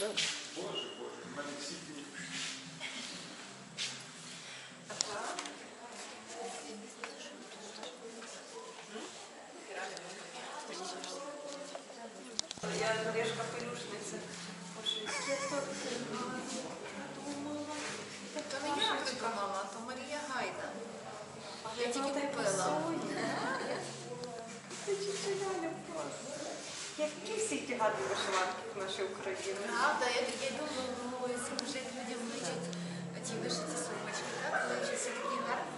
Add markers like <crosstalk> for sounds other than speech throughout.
Да. Боже, боже, Алексей Я Олежка Пелюшница. Очень Які всі ті гарні вишиванки в нашій Україні. Правда, я, я думаю, ой, вже людям личать ті вишиті сумочки, так? Личать все такі гарні?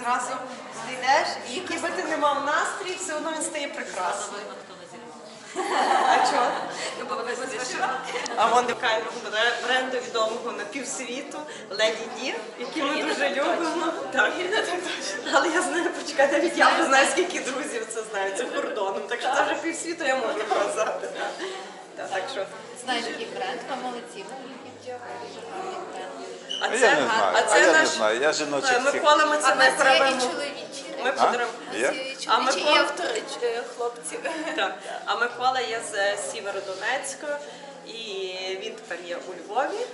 Зразу знайдеш, і який би ти не мав настрій, все одно він стає прекрасним. А чого? А вон дивкаємо бренду відомого на півсвіту Леді Ді, який ми дуже любимо. Так, але я знаю, почекай, навіть я не знаю, скільки друзів це знають за кордоном. Так що це вже півсвіту я можу казати. Так, що. Знаєш, який бренд, ви молодці. Гарний. А А це, я не знаю, а а це я не знаю, я жіночих всіх. Микола, ми це А і правимо. Ми А? подаруємо. Є? чоловічі, і Микола- автори е. <laughs> Так. А Микола є з Сєвєродонецька, і він тепер є у Львові.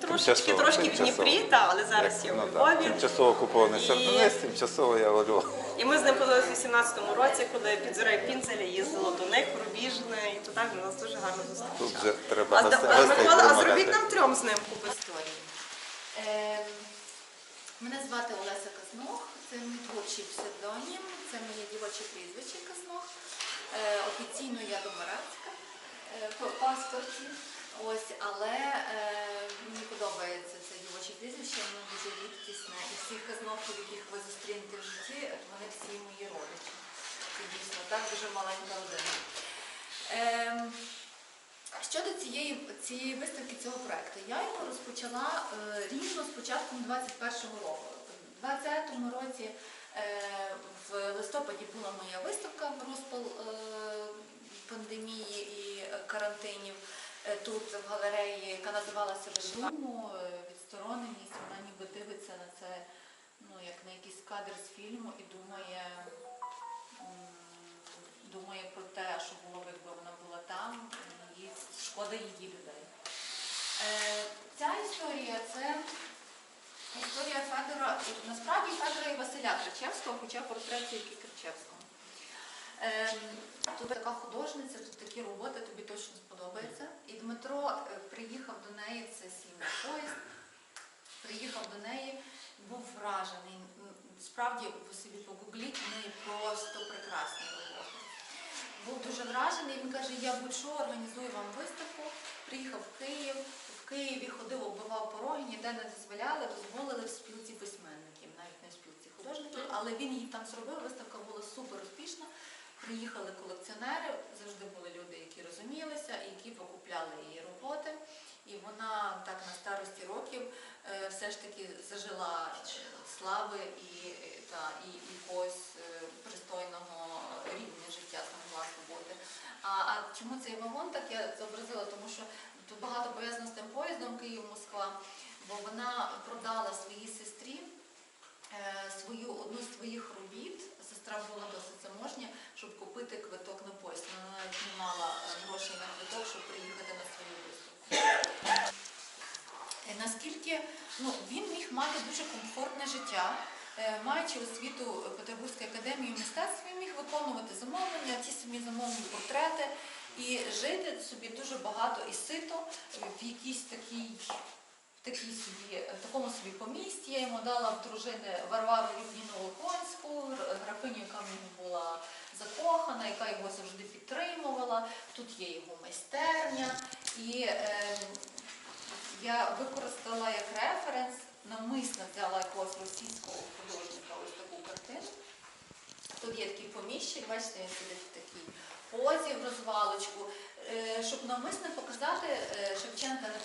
Трошечки, Тимчасово, трошки в тимчасово. Дніпрі, та, але зараз є у Ну, так, Львові. тимчасово окупований І- Сєвєродонець, тимчасово я волю. І ми з ним подали в 18-му році, коли під Зорею Пінзеля їздило до них, в Рубіжне, і туди він нас дуже гарно зустрічав. Тут вже треба А, гостей а, Микола, а зробіть нам трьом з ним купи. історії. Ем, Мене звати Олеся Казнох, це мій творчий псевдонім, це моє дівоче прізвище Казнох. Е, Офіційно я домарацька е, по паспорті. Ось, але е, мені подобається це дівоче прізвище, воно дуже рідкісне. І всіх казнохів, яких ви зустрінете в житті, вони всі мої родичі. Це дійсно так дуже маленька родина. Ем, Щодо цієї, цієї виставки цього проекту, я його розпочала е, рівно з початком 21-го року. У 20-му році е, в листопаді була моя виставка в розпал е, пандемії і карантинів е, тут в галереї, яка називалася Вишуму, відстороненість. Вона ніби дивиться на це ну, як на якийсь кадр з фільму і думає, думає про те, що було якби вона була там, їй шкода її людей. Ця історія це історія Федора, насправді і Василя Кричевського, хоча портрет тільки Кричевського. Ем, Тут така художниця, тут такі роботи, тобі точно сподобається. І Дмитро е, приїхав до неї, це сім'я поїзд, приїхав до неї, був вражений. Справді, ви собі погугліть, в неї просто прекрасні роботи. Був дуже вражений, він каже, я будь-що організую вам виставку. Приїхав в Київ, в Києві ходив, оббивав пороги, ніде не дозволяли, дозволили в спілці письменників, навіть не в спілці художників, але він її там зробив, виставка була супер успішна. Приїхали колекціонери, завжди були люди, які розумілися, які покупляли її роботи. І вона так на старості років е, все ж таки зажила слави і, та, і, якогось е, пристойного рівня життя змогла здобути. А, а чому цей вагон так я зобразила? Тому що тут багато пов'язано з тим поїздом Київ-Москва, бо вона продала своїй сестрі свою одну з своїх робіт. Сестра була досить заможня, щоб купити квиток на поїзд. Вона навіть не мала е, грошей на квиток, щоб приїхати на свою виставку. Е, Наскільки ну, він міг мати дуже комфортне життя, Е, маючи освіту Петербурзької академії мистецтв, він міг виконувати замовлення, ті самі замовлені портрети і жити собі дуже багато і сито в якійсь такій такій собі, такому собі помісті. Я йому дала в дружини Варвару Євгену Волконську, графиню, яка в нього була закохана, яка його завжди підтримувала. Тут є його майстерня. І е, я використала як референс, навмисно взяла якогось російського художника ось таку картину. Тут є такий поміщик, бачите, він сидить в такій позі в розвалочку, Е, щоб навмисно показати е, Шевченка не